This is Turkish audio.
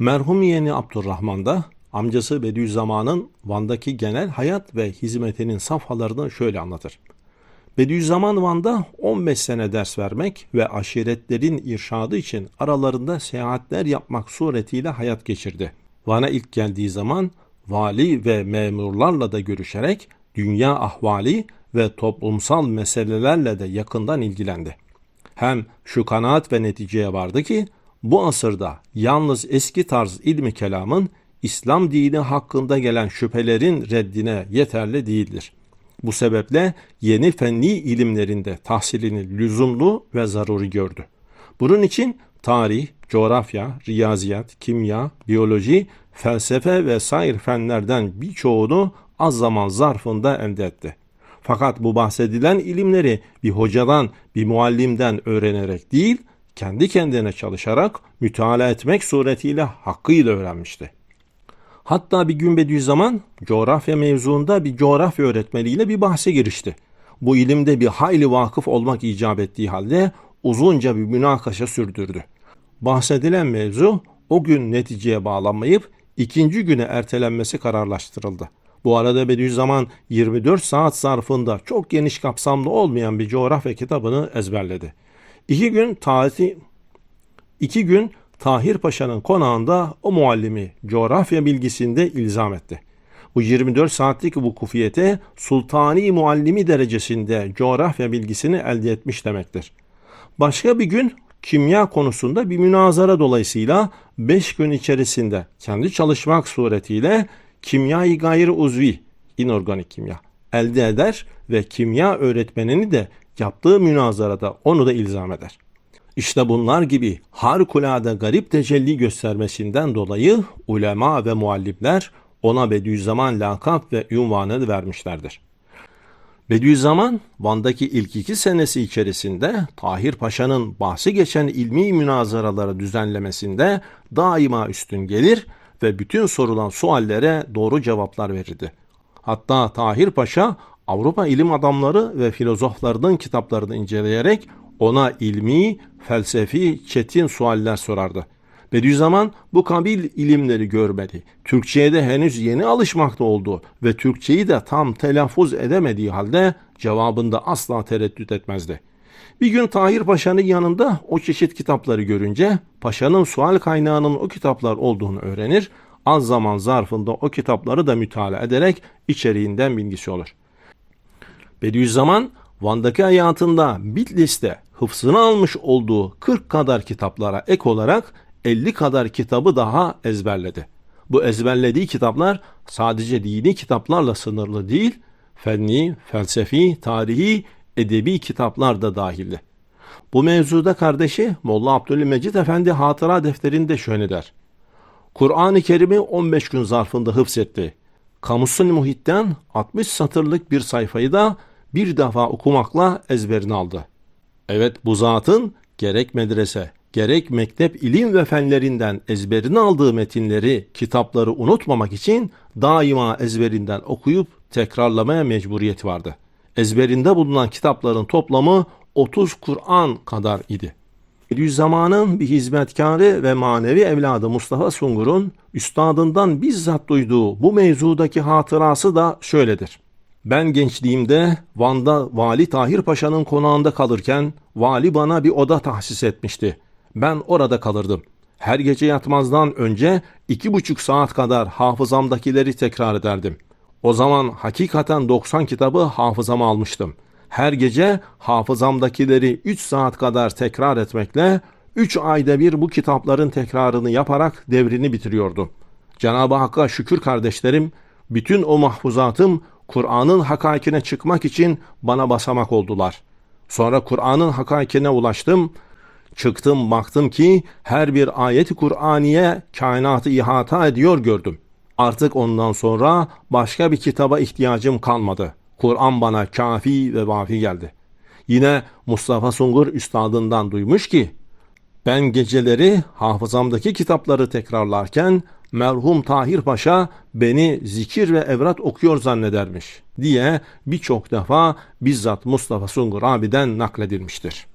Merhum yeğeni Abdurrahman da amcası Bediüzzaman'ın Van'daki genel hayat ve hizmetinin safhalarını şöyle anlatır. Bediüzzaman Van'da 15 sene ders vermek ve aşiretlerin irşadı için aralarında seyahatler yapmak suretiyle hayat geçirdi. Van'a ilk geldiği zaman vali ve memurlarla da görüşerek dünya ahvali ve toplumsal meselelerle de yakından ilgilendi. Hem şu kanaat ve neticeye vardı ki bu asırda yalnız eski tarz ilmi kelamın İslam dini hakkında gelen şüphelerin reddine yeterli değildir. Bu sebeple yeni fenni ilimlerinde tahsilini lüzumlu ve zaruri gördü. Bunun için tarih, coğrafya, riyaziyat, kimya, biyoloji, felsefe ve sair fenlerden birçoğunu az zaman zarfında elde etti. Fakat bu bahsedilen ilimleri bir hocadan, bir muallimden öğrenerek değil, kendi kendine çalışarak müteala etmek suretiyle hakkıyla öğrenmişti. Hatta bir gün Bediüzzaman coğrafya mevzuunda bir coğrafya öğretmeniyle bir bahse girişti. Bu ilimde bir hayli vakıf olmak icap ettiği halde uzunca bir münakaşa sürdürdü. Bahsedilen mevzu o gün neticeye bağlanmayıp ikinci güne ertelenmesi kararlaştırıldı. Bu arada Bediüzzaman 24 saat zarfında çok geniş kapsamlı olmayan bir coğrafya kitabını ezberledi. İki gün tarih, iki gün Tahir Paşa'nın konağında o muallimi coğrafya bilgisinde ilzam etti. Bu 24 saatlik vukufiyete sultani muallimi derecesinde coğrafya bilgisini elde etmiş demektir. Başka bir gün kimya konusunda bir münazara dolayısıyla 5 gün içerisinde kendi çalışmak suretiyle kimyayı gayri uzvi, inorganik kimya elde eder ve kimya öğretmenini de yaptığı münazarada onu da ilzam eder. İşte bunlar gibi harikulade garip tecelli göstermesinden dolayı ulema ve muallimler ona Bediüzzaman lakap ve ünvanı vermişlerdir. Bediüzzaman Van'daki ilk iki senesi içerisinde Tahir Paşa'nın bahsi geçen ilmi münazaraları düzenlemesinde daima üstün gelir ve bütün sorulan suallere doğru cevaplar verirdi. Hatta Tahir Paşa Avrupa ilim adamları ve filozoflarının kitaplarını inceleyerek ona ilmi, felsefi, çetin sualler sorardı. Bediüzzaman bu kabil ilimleri görmedi. Türkçe'ye de henüz yeni alışmakta oldu ve Türkçeyi de tam telaffuz edemediği halde cevabında asla tereddüt etmezdi. Bir gün Tahir Paşa'nın yanında o çeşit kitapları görünce paşanın sual kaynağının o kitaplar olduğunu öğrenir, az zaman zarfında o kitapları da mütalaa ederek içeriğinden bilgisi olur. Bediüzzaman Van'daki hayatında Bitlis'te hıfzını almış olduğu 40 kadar kitaplara ek olarak 50 kadar kitabı daha ezberledi. Bu ezberlediği kitaplar sadece dini kitaplarla sınırlı değil, fenni, felsefi, tarihi, edebi kitaplar da dahildi. Bu mevzuda kardeşi Molla Abdülmecid Efendi hatıra defterinde şöyle der. Kur'an-ı Kerim'i 15 gün zarfında hıfzetti. Kamusul muhitten 60 satırlık bir sayfayı da bir defa okumakla ezberini aldı. Evet bu zatın gerek medrese, gerek mektep ilim ve fenlerinden ezberini aldığı metinleri, kitapları unutmamak için daima ezberinden okuyup tekrarlamaya mecburiyeti vardı. Ezberinde bulunan kitapların toplamı 30 Kur'an kadar idi. Bediüzzaman'ın bir hizmetkarı ve manevi evladı Mustafa Sungur'un üstadından bizzat duyduğu bu mevzudaki hatırası da şöyledir. Ben gençliğimde Van'da Vali Tahir Paşa'nın konağında kalırken vali bana bir oda tahsis etmişti. Ben orada kalırdım. Her gece yatmazdan önce iki buçuk saat kadar hafızamdakileri tekrar ederdim. O zaman hakikaten 90 kitabı hafızama almıştım. Her gece hafızamdakileri 3 saat kadar tekrar etmekle 3 ayda bir bu kitapların tekrarını yaparak devrini bitiriyordum. Cenab-ı Hakk'a şükür kardeşlerim, bütün o mahfuzatım Kur'an'ın hakaikine çıkmak için bana basamak oldular. Sonra Kur'an'ın hakaikine ulaştım. Çıktım baktım ki her bir ayet-i Kur'aniye kainatı ihata ediyor gördüm. Artık ondan sonra başka bir kitaba ihtiyacım kalmadı. Kur'an bana kafi ve vafi geldi. Yine Mustafa Sungur üstadından duymuş ki ben geceleri hafızamdaki kitapları tekrarlarken merhum Tahir Paşa beni zikir ve evrat okuyor zannedermiş diye birçok defa bizzat Mustafa Sungur abiden nakledilmiştir.